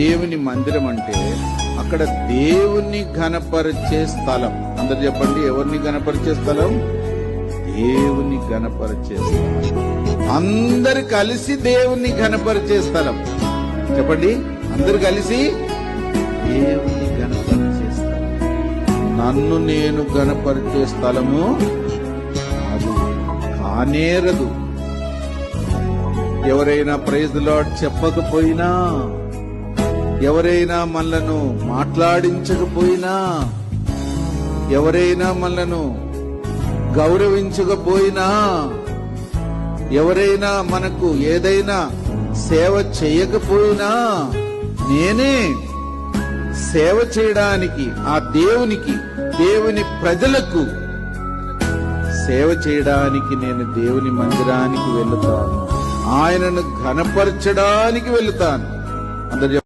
దేవుని మందిరం అంటే అక్కడ దేవుని గణపరిచే స్థలం. అందరు చెప్పండి ఎవరిని గణపరిచే స్థలం? దేవుని గణపరిచే స్థలం. అందరు కలిసి దేవుని గణపరిచే స్థలం. చెప్పండి అందరు కలిసి దేవుని గణపరిచే స్థలం. నన్ను నేను గణపరిచే స్థలము అది కానేరదు. ఎవరైనా ప్రైజ్ లాడ్ చెప్పకపోయినా ఎవరైనా మనలను మాట్లాడించకపోయినా ఎవరైనా మనలను గౌరవించకపోయినా ఎవరైనా మనకు ఏదైనా సేవ చేయకపోయినా నేనే సేవ చేయడానికి ఆ దేవునికి దేవుని ప్రజలకు సేవ చేయడానికి నేను దేవుని మందిరానికి వెళుతాను. ఆయనను ఘనపరచడానికి వెళుతాను. అందరు